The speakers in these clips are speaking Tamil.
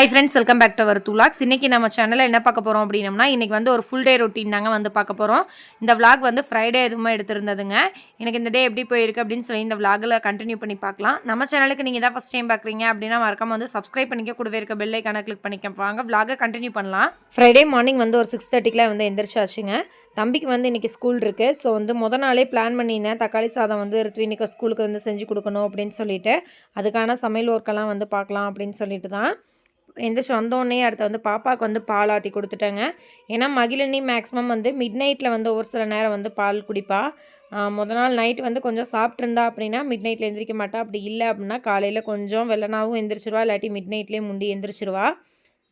Hi friends welcome back to our துலாக்ஸ் இன்றைக்கி நம்ம சேனலில் என்ன பார்க்க போகிறோம் அப்படின்னம்னா இன்றைக்கி வந்து ஒரு ஃபுல் டே ரொட்டீன் தாங்க வந்து பார்க்க போகிறோம் இந்த விளாக் வந்து ஃப்ரைடே எதுவுமே எடுத்திருந்ததுங்க. எனக்கு இந்த டே எப்படி போயிருக்கு அப்படின்னு சொல்லி இந்த விளாகில் கண்டினியூ பண்ணி பார்க்கலாம். நம்ம சேனலுக்கு நீங்கள் தான் ஃபஸ்ட் டைம் பார்க்குறீங்க அப்படின்னா மறக்காம வந்து சப்ஸ்கிரைப் பண்ணிக்க கூடவே இருக்க பெல் கணக்கு கிளிக் பண்ணிக்க. வாங்க கண்டினியூ பண்ணலாம். ஃப்ரைடே மார்னிங் வந்து ஒரு சிக்ஸ் தேர்ட்டிக்கெலாம் வந்து எந்திரிச்சாச்சுங்க. தம்பிக்கு வந்து இன்றைக்கி ஸ்கூல் இருக்குது ஸோ வந்து முத நாளே பிளான் பண்ணியிருந்தேன். தக்காளி சாதம் வந்து ரித்வினிக்கு ஸ்கூலுக்கு வந்து செஞ்சு கொடுக்கணும் அப்படின்னு சொல்லிட்டு அதுக்கான சமையல் ஒர்க்கெல்லாம் வந்து பார்க்கலாம் அப்படின்னு சொல்லிட்டு தான் எந்திரிச்சு வந்தோடனே அடுத்து வந்து பாப்பாவுக்கு வந்து பால் ஆற்றி கொடுத்துட்டேங்க. ஏன்னா மகிழினி மேக்ஸிமம் வந்து மிட் நைட்டில் வந்து ஒரு சில நேரம் வந்து பால் குடிப்பா. முத நாள் நைட் வந்து கொஞ்சம் சாப்பிட்ருந்தா அப்படின்னா மிட் நைட்டில் எந்திரிக்க மாட்டா. அப்படி இல்லை அப்படின்னா காலையில் கொஞ்சம் வெள்ளனாவும் எந்திரிச்சிருவா. இல்லாட்டி மிட் நைட்லேயே முண்டி எந்திரிச்சிருவா.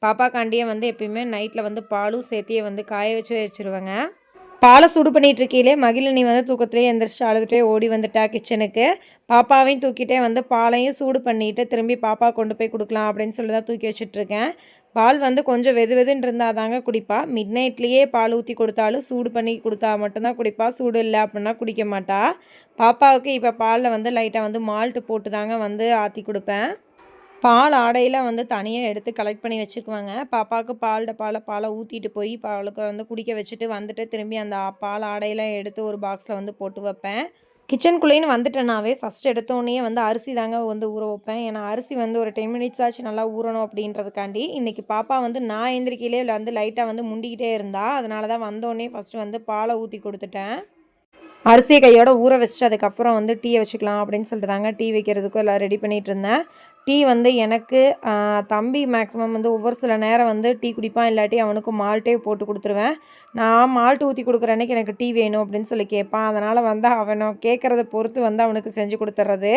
பாப்பாக்காண்டியே வந்து எப்பயுமே நைட்டில் வந்து பாலும் சேர்த்தியே வந்து காய வச்சு வச்சுருவேங்க. பாலை சூடு பண்ணிட்டு இருக்கையிலே மகிழினி வந்து தூக்கத்துலேயே எந்திரிச்சிட்டு அழுதுகிட்டே ஓடி வந்துட்டா கிச்சனுக்கு பாப்பாவையும் தூக்கிட்டே வந்து பாலையும் சூடு பண்ணிவிட்டு திரும்பி பாப்பா கொண்டு போய் கொடுக்கலாம் அப்படின்னு சொல்லி தான் தூக்கி வச்சுட்ருக்கேன் பால் வந்து கொஞ்சம் வெது வெதுன்னு இருந்தால் தாங்க குடிப்பா. மிட் நைட்லேயே பால் ஊற்றி கொடுத்தாலும் சூடு பண்ணி கொடுத்தா மட்டும்தான் குடிப்பா. சூடு இல்லை அப்படின்னா குடிக்க மாட்டா. பாப்பாவுக்கு இப்போ பாலில் வந்து லைட்டாக வந்து மால்ட்டு போட்டு தாங்க வந்து ஆற்றி கொடுப்பேன். பால் ஆடையில் வந்து தனியாக எடுத்து கலெக்ட் பண்ணி வச்சுக்குவாங்க. பாப்பாவுக்கு பால் டப்பாவில் பாலை ஊற்றிட்டு போய் பாலுக்கு வந்து குடிக்க வச்சுட்டு வந்துட்டு திரும்பி அந்த பால் ஆடையில் எடுத்து ஒரு பாக்ஸில் வந்து போட்டு வைப்பேன். கிச்சனுக்குள்ளேன்னு வந்துட்டேனாவே ஃபஸ்ட் எடுத்தோடனே வந்து அரிசி தாங்க வந்து ஊற வைப்பேன். ஏன்னா அரிசி வந்து ஒரு டென் மினிட்ஸ் ஆச்சு நல்லா ஊறணும் அப்படின்றதுக்காண்டி இன்றைக்கி பாப்பா வந்து நான் எந்திரிக்கையிலே வந்து லைட்டாக வந்து முண்டிக்கிட்டே இருந்தா அதனால தான் வந்தோடனே ஃபஸ்ட்டு வந்து பாலை ஊற்றி கொடுத்துட்டேன். அரிசியை கையோட ஊற வச்சுட்டு அதுக்கப்புறம் வந்து டீயை வச்சுக்கலாம் அப்படின்னு சொல்லிட்டு தாங்க டீ வைக்கிறதுக்கும் எல்லாம் ரெடி பண்ணிகிட்டு இருந்தேன். டீ வந்து எனக்கு தம்பி மேக்ஸிமம் வந்து ஒவ்வொரு சில நேரம் வந்து டீ குடிப்பான் இல்லாட்டி அவனுக்கு மால்ட்டே போட்டு கொடுத்துருவேன். நான் மால்ட் ஊற்றி கொடுக்குற அன்னைக்கு எனக்கு டீ வேணும் அப்படின்னு சொல்லி கேட்பான் அதனால் வந்து அவனை கேட்குறத பொறுத்து வந்து அவனுக்கு செஞ்சு கொடுத்துட்றது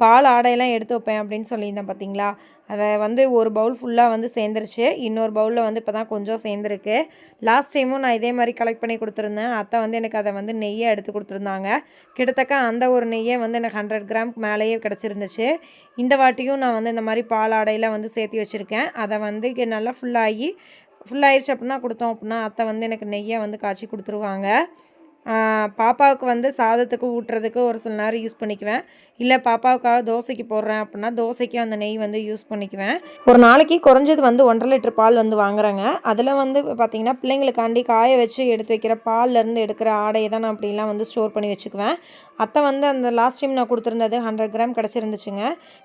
பால் ஆடையெல்லாம் எடுத்து வைப்பேன் அப்படின்னு சொல்லியிருந்தேன் பார்த்தீங்களா அதை வந்து ஒரு பவுல் ஃபுல்லாக வந்து சேர்ந்துருச்சு. இன்னொரு பவுலில் வந்து இப்போ தான் கொஞ்சம் சேர்ந்துருக்கு. லாஸ்ட் டைமும் நான் இதே மாதிரி கலெக்ட் பண்ணி கொடுத்துருந்தேன். அத்தை வந்து எனக்கு அதை வந்து நெய்யை எடுத்து கொடுத்துருந்தாங்க. கிட்டத்தட்ட அந்த ஒரு நெய்யே வந்து எனக்கு ஹண்ட்ரட் கிராம்க்கு மேலேயே கிடச்சிருந்துச்சு. இந்த வாட்டியும் நான் வந்து இந்த மாதிரி பால் ஆடையில் வந்து சேர்த்து வச்சுருக்கேன். அதை வந்து நல்லா ஃபுல்லாகி ஃபுல்லாகிடுச்சு அப்படின்னா கொடுத்தோம் அப்படின்னா அத்தை வந்து எனக்கு நெய்யை வந்து காய்ச்சி கொடுத்துருவாங்க. பாப்பாவுக்கு வந்து சாதத்துக்கு ஊட்டுறதுக்கு ஒரு சில நேரம் யூஸ் பண்ணிக்குவேன். இல்லை பாப்பாவுக்காக தோசைக்கு போடுறேன் அப்படின்னா தோசைக்கு அந்த நெய் வந்து யூஸ் பண்ணிக்குவேன். ஒரு நாளைக்கு குறைஞ்சது வந்து ஒன்றரை லிட்டர் பால் வந்து வாங்குறேங்க. அதில் வந்து பார்த்திங்கன்னா பிள்ளைங்களுக்காண்டி காய வச்சு எடுத்து வைக்கிற பால்லேருந்து எடுக்கிற ஆடையை தான் நான் அப்படிலாம் வந்து ஸ்டோர் பண்ணி வச்சுக்குவேன். அத்தை வந்து அந்த லாஸ்ட் டைம் நான் கொடுத்துருந்தது ஹண்ட்ரட் கிராம் கிடச்சிருந்துச்சுங்க.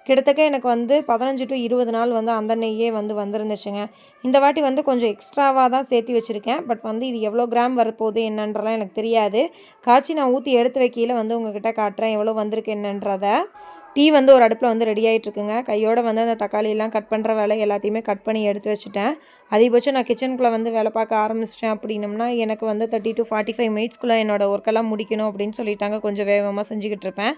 கிட்டத்தட்ட எனக்கு வந்து பதினஞ்சு டு இருபது நாள் வந்து அந்த நெய்யே வந்து வந்துருந்துச்சுங்க. இந்த வாட்டி வந்து கொஞ்சம் எக்ஸ்ட்ராவாக தான் சேர்த்து வச்சுருக்கேன். பட் வந்து இது எவ்வளோ கிராம் வரப்போகுது என்னன்றலாம் எனக்கு தெரியாது. காய்ச்சி நான் ஊற்றி எடுத்து வைக்கையில் வந்து உங்ககிட்ட காட்டுறேன் எவ்வளோ வந்திருக்கு என்னன்றத. டீ வந்து ஒரு அடுப்பில் வந்து ரெடி ஆகிட்டு இருக்குங்க வந்து அந்த தக்காளியெல்லாம் கட் பண்ணுற வேலை எல்லாத்தையுமே கட் பண்ணி எடுத்து வச்சுட்டேன். அதிகபட்சம் நான் கிச்சனுக்குள்ளே வந்து வேலை பார்க்க ஆரம்பிச்சிட்டேன் அப்படின்னம்னா எனக்கு வந்து தேர்ட்டி டு ஃபார்ட்டி ஃபைவ் மினிட்ஸ்க்குள்ளே என்னோடய ஒர்க்கெல்லாம் முடிக்கணும் அப்படின்னு சொல்லிட்டாங்க. கொஞ்சம் வேகமாக செஞ்சுக்கிட்டு இருப்பேன்.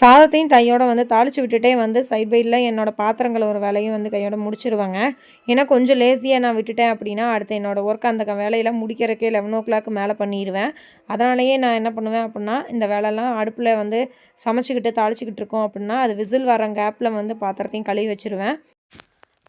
சாதத்தையும் கையோடு வந்து தாளித்து விட்டுட்டே வந்து சைட் பைடில் என்னோடய பாத்திரங்கள் ஒரு வேலையும் வந்து கையோட முடிச்சிருவாங்க. ஏன்னா கொஞ்சம் லேசியாக நான் விட்டுட்டேன் அப்படின்னா அடுத்து என்னோடய ஒர்க் அந்த க- வேலையெல்லாம் முடிக்கிறக்கே லெவன் ஓ கிளாக் மேலே பண்ணிடுவேன். அதனாலேயே நான் என்ன பண்ணுவேன் அப்படின்னா இந்த வேலைலாம் அடுப்பில் வந்து சமைச்சிக்கிட்டு தாளிச்சிக்கிட்டு இருக்கோம் அப்படின்னா அது விசில் வர கேப்பில் வந்து பாத்திரத்தையும் கழுவி வச்சுருவேன்.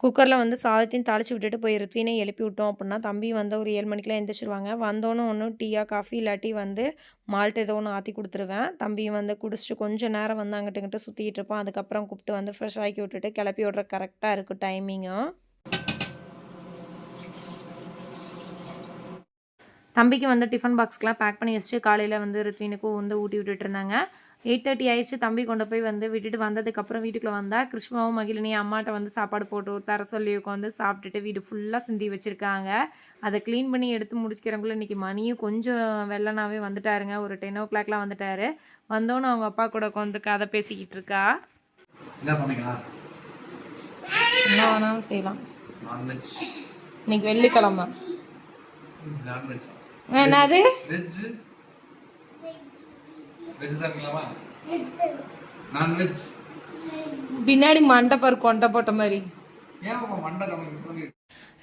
குக்கரில் வந்து சாதத்தையும் தாளித்து விட்டுட்டு போய் ருத்வினை எழுப்பி விட்டோம் அப்படின்னா தம்பி வந்து ஒரு ஏழு மணிக்கெலாம் எந்திரிச்சிருவாங்க. வந்தோன்னு ஒன்று டீயா காஃபி இல்லாட்டி வந்து மால்ட் ஏதோ ஒன்று ஆற்றி கொடுத்துருவேன். தம்பியும் வந்து குடிச்சிட்டு கொஞ்சம் நேரம் வந்து அங்கிட்ட இங்கிட்ட சுற்றிட்டு இருப்பான். அதுக்கப்புறம் கூப்பிட்டு வந்து ஃப்ரெஷ் ஆக்கி விட்டுட்டு கிளப்பி விட்ற கரெக்டாக இருக்கும் டைமிங்கும் தம்பிக்கு வந்து டிஃபன் பாக்ஸ்க்கெலாம் பேக் பண்ணி வச்சுட்டு காலையில் வந்து ரித்வினுக்கும் வந்து ஊட்டி விட்டுட்டு இருந்தாங்க. எயிட் தேர்ட்டி ஆயிடுச்சு. தம்பி கொண்டு போய் வந்து விட்டுட்டு வந்ததுக்கப்புறம் வீட்டுக்குள்ளே வந்தால் கிருஷ்ணாவும் மகிழினியும் அம்மாட்ட வந்து சாப்பாடு போட்டு தர சொல்லி உட்காந்து சாப்பிட்டுட்டு வீடு ஃபுல்லாக சிந்தி வச்சுருக்காங்க. அதை க்ளீன் பண்ணி எடுத்து முடிக்கிறவங்களும் இன்றைக்கி மணியும் கொஞ்சம் வெள்ளனாவே வந்துட்டாருங்க. ஒரு டென் ஓ கிளாக்லாம் வந்துட்டாரு. வந்தோன்னு அவங்க அப்பா கூட உட்காந்து கதை பேசிக்கிட்டு இருக்கா? என்ன வேணாலும் செய்யலாம். இன்னைக்கு வெள்ளிக்கிழமை. என்னது? Veg veg. சாப்பிடலாமா நான்வெஜ் பின்னாடி மண்டை பாரு கொண்டை போட்ட மாதிரி. ஏன் உங்க மண்டை நம்ம இப்படி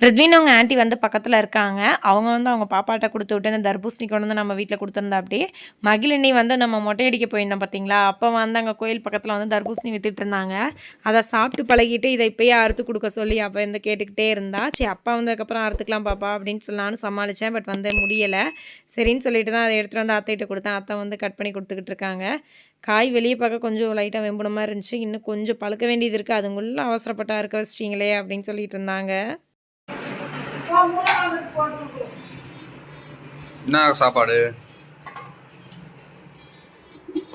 ரித்வின் அவங்க ஆண்டி வந்து பக்கத்தில் இருக்காங்க. அவங்க வந்து அவங்க பாப்பாட்ட கொடுத்து விட்டு இந்த தர்பூசணி கொண்டு வந்து நம்ம வீட்டில் கொடுத்துருந்தா அப்படி. மகிழினி வந்து நம்ம மொட்டையடிக்க போயிருந்தோம் பார்த்தீங்களா அப்போ வந்து அங்கே கோயில் பக்கத்தில் வந்து தர்பூசணி வித்துட்டு இருந்தாங்க. அதை சாப்பிட்டு பழகிட்டு இதை இப்போயே அறுத்து கொடுக்க சொல்லி அப்போ வந்து கேட்டுக்கிட்டே இருந்தா. சரி அப்பா வந்ததுக்கப்புறம் அறுத்துக்கலாம் பாப்பா அப்படின்னு சொல்லலான்னு சமாளித்தேன் பட் வந்து முடியலை. சரின்னு சொல்லிட்டு தான் அதை எடுத்துகிட்டு வந்து அத்தைகிட்ட கொடுத்தேன். அத்தை வந்து கட் பண்ணி கொடுத்துக்கிட்டு இருக்காங்க. காய் வெளியே பார்க்க கொஞ்சம் லைட்டாக வெம்புன மாதிரி இருந்துச்சு. இன்னும் கொஞ்சம் பழுக்க வேண்டியது இருக்குது அதுங்குள்ளே அவசரப்பட்டா இருக்க வச்சிட்டிங்களே அப்படின்னு சொல்லிட்டு இருந்தாங்க. என்ன சாப்பாடு?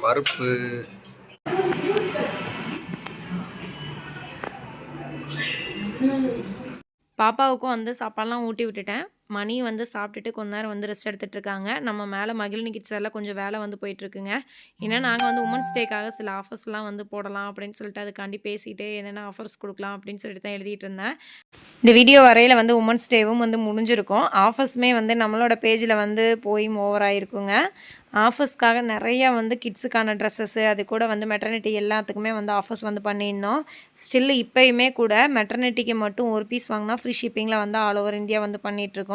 பருப்பு. பாப்பாவுக்கும் வந்து சாப்பாடுலாம் ஊட்டி விட்டுட்டேன். மணி வந்து சாப்பிட்டுட்டு கொஞ்ச நேரம் வந்து ரெஸ்ட் எடுத்துகிட்டு இருக்காங்க நம்ம மேலே மகிழினி கிட்ஸெல்லாம் கொஞ்சம் வேலை வந்து போயிட்டுருக்குங்க ஏன்னா நாங்கள் வந்து உமன்ஸ் டேக்காக சில ஆஃபர்ஸ்லாம் வந்து போடலாம் அப்படின்னு சொல்லிட்டு அதுக்காண்டி பேசிகிட்டு என்னென்ன ஆஃபர்ஸ் கொடுக்கலாம் அப்படின்னு சொல்லிட்டு தான் எழுதிட்டு இருந்தேன். இந்த வீடியோ வரையில் வந்து உமன்ஸ் டேவும் வந்து முடிஞ்சிருக்கும். ஆஃபர்ஸுமே வந்து நம்மளோட பேஜில் வந்து போய் ஓவர் ஆகிருக்குங்க ஆஃபர்ஸ்க்காக நிறையா வந்து கிட்ஸுக்கான ட்ரெஸ்ஸஸ்ஸு அது கூட வந்து மெட்டர்னிட்டி எல்லாத்துக்குமே வந்து ஆஃபர்ஸ் வந்து பண்ணியிருந்தோம். ஸ்டில் இப்போயுமே கூட மெட்டர்னிட்டிக்கு மட்டும் ஒரு பீஸ் வாங்கினா ஃப்ரீ ஷிப்பிங்கில் வந்து ஆல் ஓவர் இந்தியா வந்து பண்ணிகிட்ருக்கோம்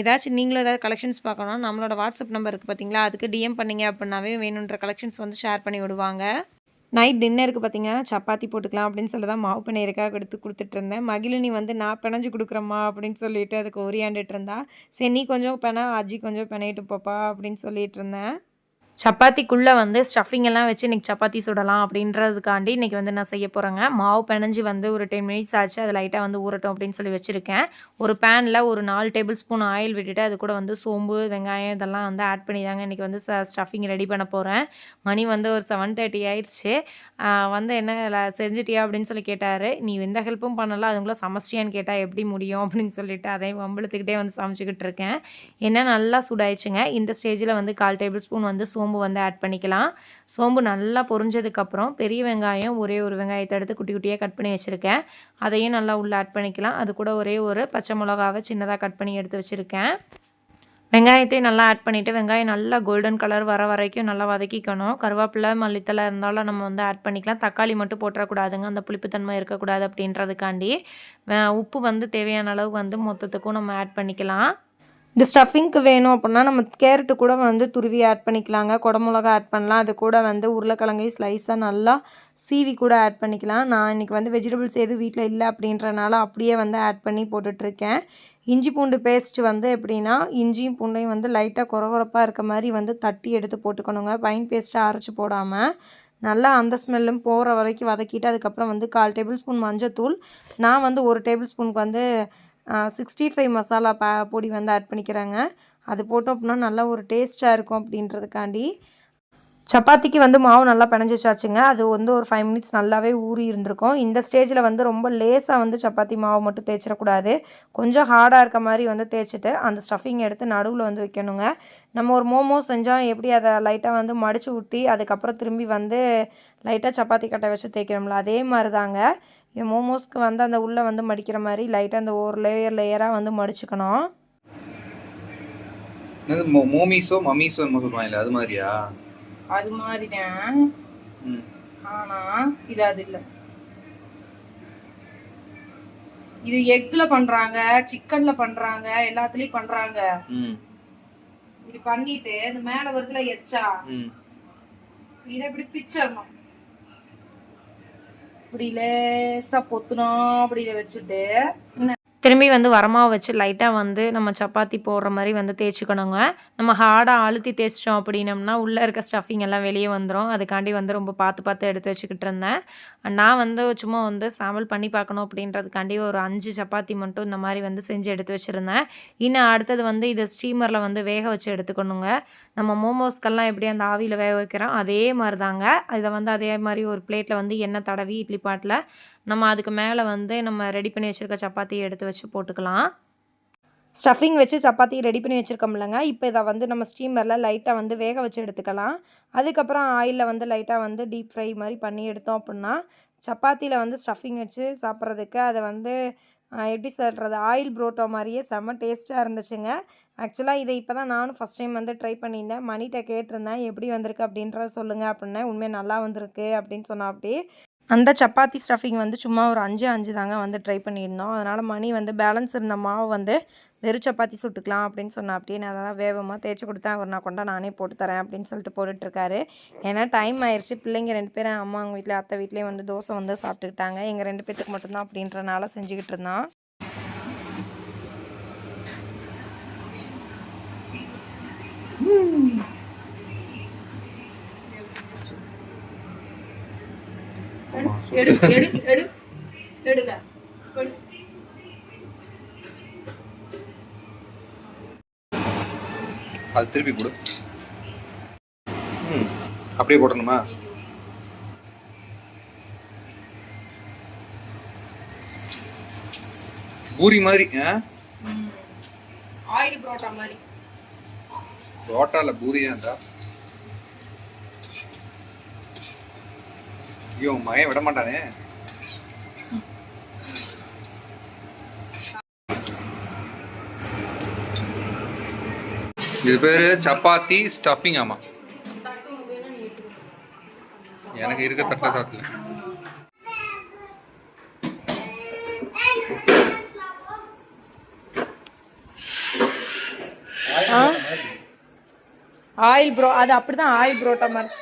ஏதாச்சும் நீங்களும் ஏதாவது கலெக்ஷன்ஸ் பார்க்கணும் நம்மளோட வாட்ஸ்அப் நம்பர் இருக்குது பார்த்தீங்களா அதுக்கு டிஎம் பண்ணீங்க அப்படின்னாவே வேணுன்ற கலெக்ஷன்ஸ் வந்து ஷேர் பண்ணி விடுவாங்க. நைட் டின்னருக்கு பார்த்தீங்கன்னா சப்பாத்தி போட்டுக்கலாம் அப்படின்னு சொல்லி தான் மாவு பன்னீருக்காக எடுத்து கொடுத்துட்ருந்தேன் மகிழினி வந்து நான் பிணைஞ்சு கொடுக்குறேம்மா அப்படின்னு சொல்லிட்டு அதுக்கு ஓரியாண்டுட்டு இருந்தா சரி நீ கொஞ்சம் பெண அஜி கொஞ்சம் பிணையிட்டு போப்பா அப்படின்னு சொல்லிட்டு இருந்தேன். சப்பாத்திக்குள்ளே வந்து ஸ்டஃபிங் எல்லாம் வச்சு இன்றைக்கி சப்பாத்தி சுடலாம் அப்படின்றதுக்காண்டி இன்றைக்கி வந்து நான் செய்ய போகிறேங்க மாவு பிணைஞ்சு வந்து ஒரு டென் மினிட்ஸ் ஆச்சு. அது லைட்டாக வந்து ஊறட்டும் அப்படின்னு சொல்லி வச்சுருக்கேன். ஒரு பேனில் ஒரு நாலு டேபிள் ஸ்பூன் ஆயில் விட்டுட்டு அது கூட வந்து சோம்பு வெங்காயம் இதெல்லாம் வந்து ஆட் பண்ணி தாங்க இன்றைக்கி வந்து ஸ்டஃபிங் ரெடி பண்ண போகிறேன் மணி வந்து ஒரு செவன் தேர்ட்டி ஆயிடுச்சு வந்து என்ன ல- செஞ்சுட்டியா அப்படின்னு சொல்லி கேட்டார். நீ எந்த ஹெல்ப்பும் பண்ணலாம் அதுங்களா சமைச்சியான்னு கேட்டால் எப்படி முடியும் அப்படின்னு சொல்லிட்டு அதையும் வம்பளத்துக்கிட்டே வந்து சமைச்சிக்கிட்டு இருக்கேன். என்ன நல்லா சூடாயிடுச்சுங்க. இந்த ஸ்டேஜில் வந்து கால் டேபிள் ஸ்பூன் வந்து சோம்பு வந்து ஆட் பண்ணிக்கலாம். சோம்பு நல்லா பொரிஞ்சதுக்கப்புறம் பெரிய வெங்காயம் ஒரே ஒரு வெங்காயத்தை எடுத்து குட்டி குட்டியாக கட் பண்ணி வச்சுருக்கேன். அதையும் நல்லா உள்ளே ஆட் பண்ணிக்கலாம். அது கூட ஒரே ஒரு பச்சை மிளகாவை சின்னதாக கட் பண்ணி எடுத்து வச்சுருக்கேன். வெங்காயத்தையும் நல்லா ஆட் பண்ணிவிட்டு வெங்காயம் நல்லா கோல்டன் கலர் வர வரைக்கும் நல்லா வதக்கிக்கணும். கருவேப்பிலை மல்லித்தலை இருந்தாலும் நம்ம வந்து ஆட் பண்ணிக்கலாம். தக்காளி மட்டும் போட்டுறக்கூடாதுங்க. அந்த புளிப்புத்தன்மை இருக்கக்கூடாது அப்படின்றதுக்காண்டி. உப்பு வந்து தேவையான அளவு வந்து மொத்தத்துக்கும் நம்ம ஆட் பண்ணிக்கலாம். இந்த ஸ்டஃபிங்க்கு வேணும் அப்படின்னா நம்ம கேரட்டு கூட வந்து துருவி ஆட் பண்ணிக்கலாங்க. குடமிளகா ஆட் பண்ணலாம். அது கூட வந்து உருளைக்கிழங்கை ஸ்லைஸாக நல்லா சீவி கூட ஆட் பண்ணிக்கலாம். நான் இன்றைக்கி வந்து வெஜிடபிள்ஸ் எதுவும் வீட்டில் இல்லை அப்படின்றனால அப்படியே வந்து ஆட் பண்ணி போட்டுட்ருக்கேன். இஞ்சி பூண்டு பேஸ்ட் வந்து எப்படின்னா இஞ்சியும் பூண்டையும் வந்து லைட்டாக குறகுறப்பாக இருக்க மாதிரி வந்து தட்டி எடுத்து போட்டுக்கணுங்க. பைன் பேஸ்ட்டாக அரைச்சி போடாமல் நல்லா அந்த ஸ்மெல்லும் போகிற வரைக்கும் வதக்கிட்டு அதுக்கப்புறம் வந்து கால் டேபிள் ஸ்பூன் மஞ்சத்தூள். நான் வந்து ஒரு டேபிள் ஸ்பூனுக்கு வந்து சிக்ஸ்டி ஃபைவ் மசாலா பா பொடி வந்து ஆட் பண்ணிக்கிறாங்க. அது போட்டோம் அப்படின்னா நல்லா ஒரு டேஸ்ட்டாக இருக்கும் அப்படின்றதுக்காண்டி. சப்பாத்திக்கு வந்து மாவு நல்லா பிணைஞ்சி வச்சாச்சுங்க. அது வந்து ஒரு ஃபைவ் மினிட்ஸ் நல்லாவே ஊறி இருந்திருக்கும். இந்த ஸ்டேஜில் வந்து ரொம்ப லேசாக வந்து சப்பாத்தி மாவு மட்டும் தேய்ச்சிடக்கூடாது. கொஞ்சம் ஹார்டாக இருக்க மாதிரி வந்து தேய்ச்சிட்டு அந்த ஸ்டஃபிங் எடுத்து நடுவில் வந்து வைக்கணுங்க. நம்ம ஒரு மோமோ செஞ்சால் எப்படி அதை லைட்டாக வந்து மடித்து ஊற்றி அதுக்கப்புறம் திரும்பி வந்து லைட்டாக சப்பாத்தி கட்டை வச்சு தேய்க்கிறோம்ல அதே மாதிரி தாங்க மோமோஸ்க்கு வந்து அந்த உள்ளே வந்து மடிக்கிற மாதிரி லைட்டாக அந்த ஒரு லேயர் லேயராக வந்து மடிச்சுக்கணும். என்னது மோ- மோமிஸோ மம்மிஸோ என்னமோ சொல்லுவாங்கல்ல அது மாதிரியா? அது மாதிரி தான் ம். ஆனா இது அது இல்ல. இது எக்ல பண்றாங்க சிக்கன்ல பண்றாங்க எல்லாத்துலயும் பண்றாங்க. இப்படி பண்ணிட்டு இந்த மேல வருதுல எச்சா? இதை இப்படி பிச்சிடணும் இப்படி லேசா பொத்துனா அப்படி வச்சுட்டு திரும்பி வந்து வரமாக வச்சு லைட்டாக வந்து நம்ம சப்பாத்தி போடுற மாதிரி வந்து தேய்ச்சிக்கணுங்க. நம்ம ஹார்டாக அழுத்தி தேய்ச்சிட்டோம் அப்படின்னம்னா உள்ளே இருக்க ஸ்டஃபிங் எல்லாம் வெளியே வந்துடும் அதுக்காண்டி வந்து ரொம்ப பார்த்து பார்த்து எடுத்து வச்சுக்கிட்டு இருந்தேன். நான் வந்து சும்மா வந்து சாம்பல் பண்ணி பார்க்கணும் அப்படின்றதுக்காண்டி ஒரு அஞ்சு சப்பாத்தி மட்டும் இந்த மாதிரி வந்து செஞ்சு எடுத்து வச்சுருந்தேன். இன்னும் அடுத்தது வந்து இதை ஸ்டீமரில் வந்து வேக வச்சு எடுத்துக்கணுங்க. நம்ம மோமோஸ்க்கெல்லாம் எப்படி அந்த ஆவியில் வேக வைக்கிறோம்? அதே மாதிரி தாங்க இதை வந்து அதே மாதிரி ஒரு பிளேட்டில் வந்து எண்ணெய் தடவி இட்லி பாட்டில் நம்ம அதுக்கு மேலே வந்து நம்ம ரெடி பண்ணி வச்சுருக்க சப்பாத்தியை எடுத்து வச்சு போட்டுக்கலாம். ஸ்டஃபிங் வச்சு சப்பாத்தி ரெடி பண்ணி வச்சுருக்கோம்லங்க. இப்போ இதை வந்து நம்ம ஸ்டீமரில் லைட்டாக வந்து வேக வச்சு எடுத்துக்கலாம். அதுக்கப்புறம் ஆயிலில் வந்து லைட்டாக வந்து டீப் ஃப்ரை மாதிரி பண்ணி எடுத்தோம் அப்படின்னா சப்பாத்தியில் வந்து ஸ்டஃபிங் வச்சு சாப்பிட்றதுக்கு அதை வந்து எப்படி சொல்கிறது ஆயில் புரோட்டோ மாதிரியே செம்ம டேஸ்ட்டாக இருந்துச்சுங்க. ஆக்சுவலாக இதை இப்போ தான் நானும் ஃபஸ்ட் டைம் வந்து ட்ரை பண்ணியிருந்தேன். மணிகிட்ட கேட்டிருந்தேன் எப்படி வந்திருக்கு அப்படின்றத சொல்லுங்கள் அப்படின்னேன். உண்மையாக நல்லா வந்திருக்கு அப்படின்னு சொன்னா அப்படி அந்த சப்பாத்தி ஸ்டஃபிங் வந்து சும்மா ஒரு அஞ்சு அஞ்சு தாங்க வந்து ட்ரை பண்ணியிருந்தோம். அதனால் மணி வந்து பேலன்ஸ் இருந்த மாவு வந்து வெறும் சப்பாத்தி சுட்டுக்கலாம் அப்படின்னு சொன்னால் அப்படியே நான் அதான் வேகமாக தேய்ச்சி கொடுத்தேன். அவர் நான் கொண்டா நானே போட்டு தரேன் அப்படின்னு சொல்லிட்டு போட்டுட்ருக்காரு. ஏன்னா டைம் ஆயிடுச்சு பிள்ளைங்க ரெண்டு பேரும் அம்மா அவங்க வீட்டில் அத்தை வீட்லேயும் வந்து தோசை வந்து சாப்பிட்டுக்கிட்டாங்க. எங்கள் ரெண்டு பேத்துக்கு மட்டும்தான் அப்படின்றனால செஞ்சுக்கிட்டு இருந்தான். எடு எடு எடு. எடுங்க. அது திருப்பி கொடு. ம் அப்படியே போட்டணுமா பூரி மாதிரி ஆயில் புரோட்டா மாதிரி. ரோட்டால பூரி தான்டா ஐயோ மகன் விட மாட்டானே. இது பேரு சப்பாத்தி ஸ்டஃபிங் ஆமா. எனக்கு இருக்க தட்ட சாத்துல. ஆயில் ப்ரோ அது அப்படிதான் ஆயில் புரோட்டா மாதிரி.